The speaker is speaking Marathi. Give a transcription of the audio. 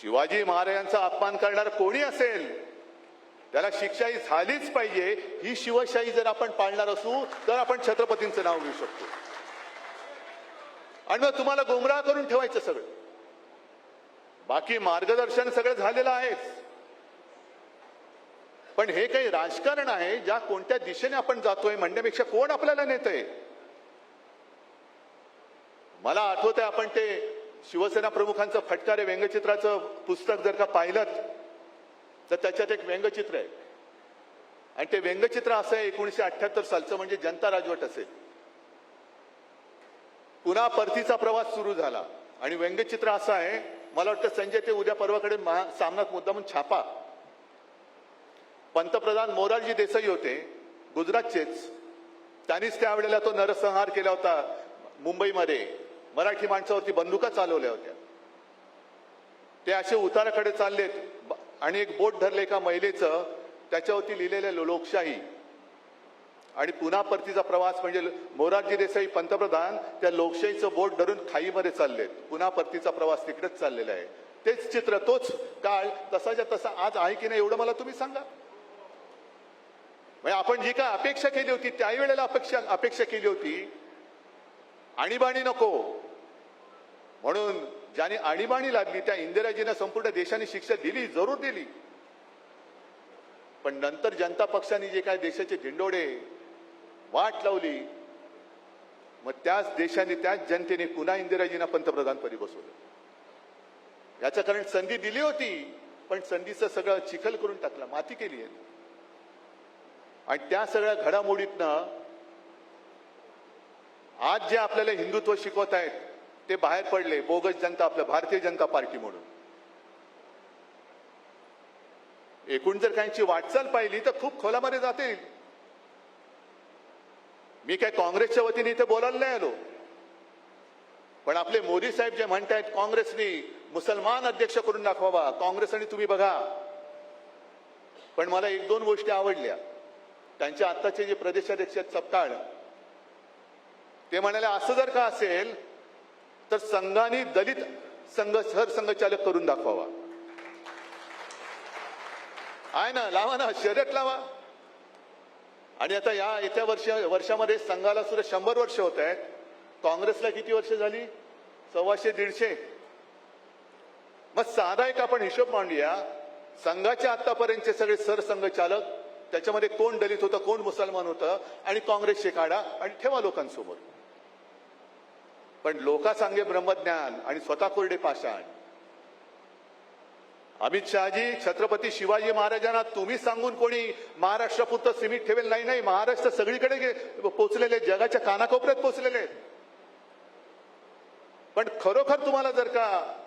शिवाजी महाराजांचा अपमान करणार कोणी असेल? त्याला शिक्षाही झालीच पाहिजे. ही शिवशाही जर आपण पाळणार असू तर आपण छत्रपतींचं नाव घेऊ शकतो. आणि मग तुम्हाला गोमराह करून ठेवायचं सगळं. बाकी मार्गदर्शन सगळं झालेलं आहेच पण हे काही राजकारण आहे ज्या कोणत्या दिशेने आपण जातोय म्हणण्यापेक्षा कोण आपल्याला नेत आहे मला आठवत आहे आपण ते शिवसेना प्रमुखांचं फटकारे व्यंगचित्राचं पुस्तक जर का पाहिलं तर त्याच्यात एक व्यंगचित्र आहे. आणि ते व्यंगचित्र असं आहे एकोणीशे अठ्याहत्तर सालचं म्हणजे जनता राजवट असेल. पुन्हा परतीचा प्रवास सुरू झाला. आणि व्यंगचित्र असं आहे मला वाटतं संजय ते उद्या परवाकडे महा सामनात म्हणून छापा. पंतप्रधान मोरारजी देसाई होते गुजरातचेच. त्यांनीच त्यावेळेला तो नरसंहार केला होता मुंबईमध्ये. मराठी माणसावरती बंदुका चालवल्या होत्या. ते असे उताराकडे चाललेत. ब- आणि एक बोट धरले एका महिलेचं त्याच्यावरती लिहिलेलं लो- लोकशाही. आणि पुन्हा परतीचा प्रवास म्हणजे मोरारजी देसाई पंतप्रधान त्या लोकशाहीचं बोट धरून खाईमध्ये चाललेत. पुन्हा परतीचा प्रवास तिकडेच चाललेला आहे. तेच चित्र तोच काळ तसाच्या तसा आज आहे की नाही एवढं मला तुम्ही सांगा. म्हणजे आपण जी काय अपेक्षा केली होती त्याही वेळेला अपेक्षा अपेक्षा केली होती आणीबाणी नको. म्हणून ज्याने आणीबाणी लागली त्या इंदिराजीनं संपूर्ण देशाने शिक्षा दिली जरूर दिली. पण नंतर जनता पक्षाने जे काय देशाचे झेंडोडे वाट लावली मग त्याच देशाने त्याच जनतेने पुन्हा इंदिराजींना पंतप्रधानपदी बसवलं. याचं कारण संधी दिली होती पण संधीचं सगळं चिखल करून टाकलं माती केली आहे आणि त्या सगळ्या घडामोडीतनं आज जे आपल्याला हिंदुत्व शिकवत आहेत ते बाहेर पडले बोगस जनता आपलं भारतीय जनता पार्टी म्हणून. एकूण जर काहींची वाटचाल पाहिली तर खूप खोलामध्ये जातील. मी काय काँग्रेसच्या वतीने इथे बोलायला नाही आलो. पण आपले मोदी साहेब जे म्हणतायत काँग्रेसनी मुसलमान अध्यक्ष करून दाखवावा काँग्रेस आणि तुम्ही बघा. पण मला एक दोन गोष्टी आवडल्या. त्यांचे आत्ताचे जे प्रदेशाध्यक्ष आहेत सपकाळ ते म्हणाले असं जर का असेल तर संघाने दलित संघ सरसंघचालक करून दाखवावा. आहे ना? लावा ना शर्यत लावा. आणि आता या येत्या वर्ष वर्षामध्ये संघाला सुद्धा शंभर वर्ष होत आहेत. काँग्रेसला किती वर्ष झाली? सव्वाशे दीडशे. मग साधा एक आपण हिशोब मांडूया. संघाचे आतापर्यंतचे सगळे सरसंघचालक त्याच्यामध्ये कोण दलित होतं कोण मुसलमान होतं आणि काँग्रेसचे काढा आणि ठेवा लोकांसमोर पण लोका सांगे ब्रह्मज्ञान आणि स्वतः कोरडे पाषाण. अमित शहाजी छत्रपती शिवाजी महाराजांना तुम्ही सांगून कोणी महाराष्ट्रापुरतं सीमित ठेवेल? नाही नाही महाराष्ट्र सगळीकडे गे- पोचलेले जगाच्या कानाकोपऱ्यात पोचलेले पण खरोखर तुम्हाला जर का